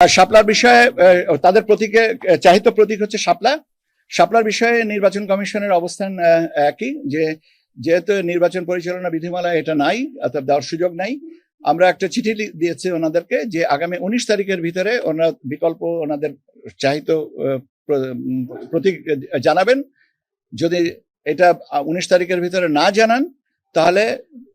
শাপলার বিষয়ে তাদের প্রতীকে চাহিত প্রতীক হচ্ছে শাপলা। শাপলার বিষয়ে নির্বাচন কমিশনের অবস্থান একই, যে যেহেতু নির্বাচন পরিচালনা বিধিমালা এটা নাই, অর্থাৎ দেওয়ার সুযোগ নাই, আমরা একটা চিঠি দিয়েছি ওনাদেরকে যে আগামী উনিশ তারিখের ভিতরে ওনারা বিকল্প ওনাদের চাহিত প্রতীক জানাবেন। যদি এটা উনিশ তারিখের ভিতরে না জানান, তাহলে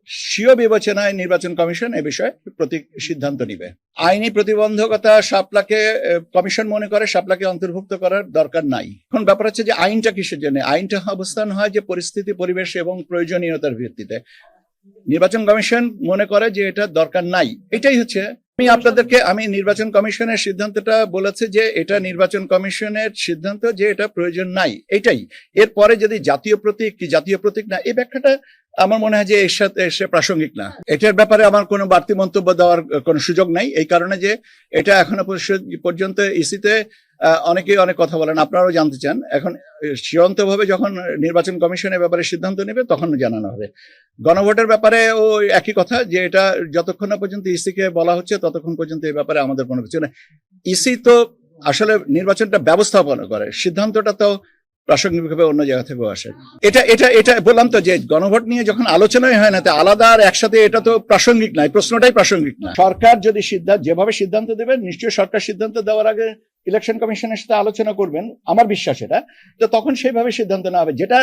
স্বীয় বিবেচনায় নির্বাচন কমিশন এ বিষয়ে প্রতীক সিদ্ধান্ত নিবে। আইনি প্রতিবন্ধকতা শাপলাকে আহ, কমিশন মনে করে শাপলাকে অন্তর্ভুক্ত করার দরকার নাই। এখন ব্যাপার হচ্ছে যে আইনটা কিসের জন্য? আইনটা অবস্থান হয় যে পরিস্থিতি পরিবেশ এবং প্রয়োজনীয়তার ভিত্তিতে। নির্বাচন কমিশন মনে করে যে এটা দরকার নাই। এটাই হচ্ছে আমি আপনাদেরকে আমি নির্বাচন কমিশনের সিদ্ধান্তটা বলেছে যে এটা নির্বাচন কমিশনের সিদ্ধান্ত যে এটা প্রয়োজন নাই। এটাই। এরপরে যদি জাতীয় প্রতীক কি জাতীয় প্রতীক না এই ব্যাখ্যাটা আমার মনে হয় যে এর সাথে এসে প্রাসঙ্গিক না। এটার ব্যাপারে আমার কোনো বাড়তি মন্তব্য দেওয়ার কোনো সুযোগ নাই। এই কারণে যে এটা এখনও পর্য- পর্যন্ত ইসিতে অনেকেই অনেক কথা বলেন, আপনারাও জানতে চান। এখন চূড়ান্ত ভাবে যখন নির্বাচন কমিশনের ব্যাপারে সিদ্ধান্ত নেবে তখন জানানো হবে। গণভোটের ব্যাপারে ও একই কথা যে এটা যতক্ষণ না পর্যন্ত ইসিকে বলা হচ্ছে, ততক্ষণ পর্যন্ত এই ব্যাপারে আমাদের কোনো কিছু নেই। ইসি তো আসলে নির্বাচনটা ব্যবস্থাপনা করে। সিদ্ধান্তটা তো প্রাসঙ্গিকভাবে অন্য জায়গা থেকেও আসে। এটা এটা এটা বললাম তো যে গণভোট নিয়ে যখন আলোচনাই হয় না আলাদা আর একসাথে এটা তো প্রাসঙ্গিক নয়, প্রশ্নটাই প্রাসঙ্গিক না সরকার যদি সিদ্ধান্ত, যেভাবে সিদ্ধান্ত দেবে নিশ্চয়ই সরকার সিদ্ধান্ত দেওয়ার আগে ইলেকশন কমিশনের সাথে আলোচনা করবেন, আমার বিশ্বাস এটা, তো তখন সেইভাবে সিদ্ধান্ত নেওয়া হবে। যেটা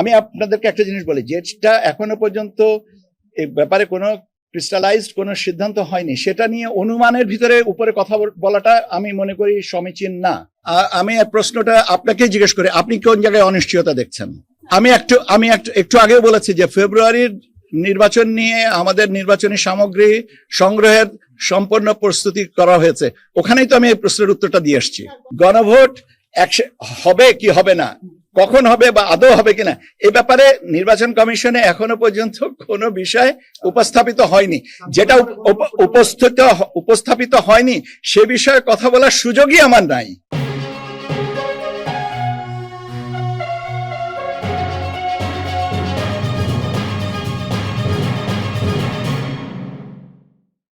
আমি আপনাদেরকে একটা জিনিস বলি, যেটা এখনও পর্যন্ত এই ব্যাপারে কোনো ক্রিস্টালাইজড কোনো সিদ্ধান্ত হয়নি, সেটা নিয়ে অনুমানের ভিতরে উপরে কথা বলাটা আমি মনে করি সমীচীন না। আমি প্রশ্নটা আপনাকে জিজ্ঞেস করি, আপনি কোন জায়গায় অনিশ্চয়তা দেখছেন? আমি একটু আমি একটু আগেও বলেছি যে ফেব্রুয়ারির নির্বাচন নিয়ে আমাদের নির্বাচনী সামগ্রী সংগ্রহের সম্পূর্ণ প্রস্তুতি করা হয়েছে। ওখানেই তো আমি এই প্রশ্নের উত্তরটা দিয়ে আসছি। গণভোট হবে কি হবে না? কখন হবে বা আদৌ হবে কিনা এ ব্যাপারে নির্বাচন কমিশনে এখনও পর্যন্ত কোনো বিষয় উপস্থাপিত হয়নি। যেটা উপ- উপ- উপস্থিত, উপস্থাপিত হয়নি, সে বিষয়ে কথা বলার সুযোগই আমার নাই।